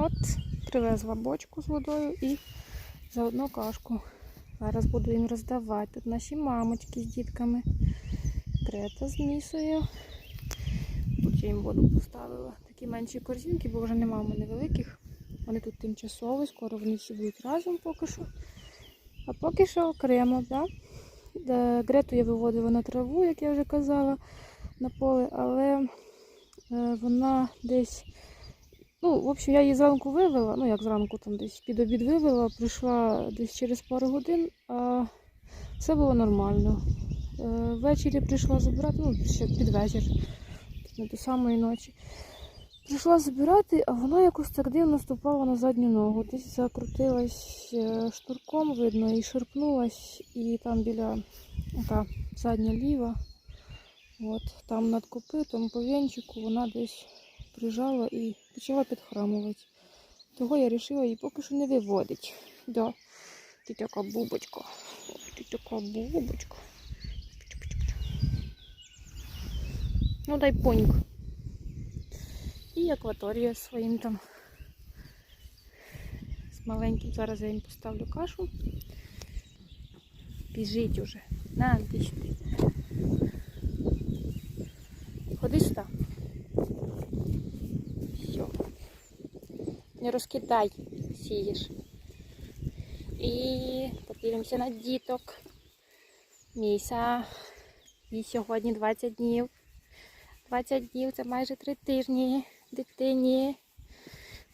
От, привезла бочку з водою і заодно кашку. Зараз буду їм роздавати. Тут наші мамочки з дітками. Крета з місою. Тут я їм воду поставила. Такі менші корзинки, бо вже нема в мене великих. Вони тут тимчасові, скоро вони всі будуть разом поки що. А поки що окремо, да? Грету я виводила на траву, як я вже казала, на поле, але е, вона десь. Ну, в общем, я її зранку вивела, ну як зранку там десь під обід вивела, прийшла десь через пару годин, а все було нормально. Е, Ввечері прийшла забирати, ну, ще під вечір, не до самої ночі. Прийшла забирати, а вона якось так дивно ступала на задню ногу. Десь закрутилась е, штурком, видно, і шарпнулась, і там біля ота, задня ліва, от, там над копитом по венчику вона десь прижала і почала підхрамувати. Того я вирішила її поки що не виводити. Да. Ти така бубочка. Ти така бубочка. Ну дай поньк. І акваторія своїм там. З маленьким зараз я їм поставлю кашу. Біжить уже. На, ти Не розкидай, сієш. І подивимося на діток. Міся. Їй сьогодні 20 днів. 20 днів це майже 3 тижні дитині.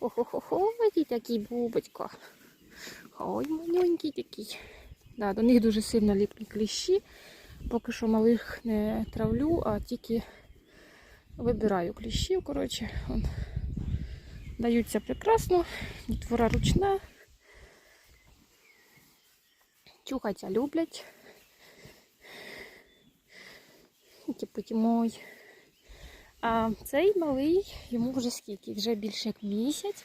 Охо-хо-хо, який такий бубочка. Ой, маленький такий. Да, до них дуже сильно ліпні кліщі. Поки що малих не травлю, а тільки вибираю кліщів. Коротше. Даються прекрасно. Дітвора ручна. Чухаться люблять. Типу, мой. А цей малий, йому вже скільки? Вже більше як місяць.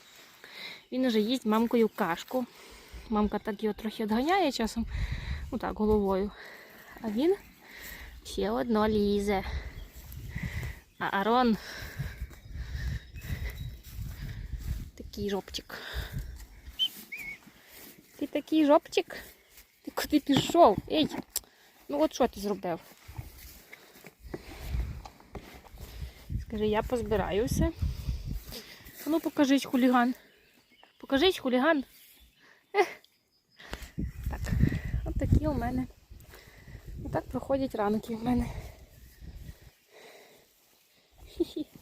Він вже їсть мамкою кашку. Мамка так його трохи відганяє часом, ну так, головою. А він все одно лізе. А Арон такий жопчик. Ти такий жопчик? Ти куди пішов? Ей! Ну от що ти зробив? Скажи, я позбираюся. Ну покажись хуліган. Покажись хуліган. Так, от такі у мене. Отак проходять ранки у мене. Хі-хі.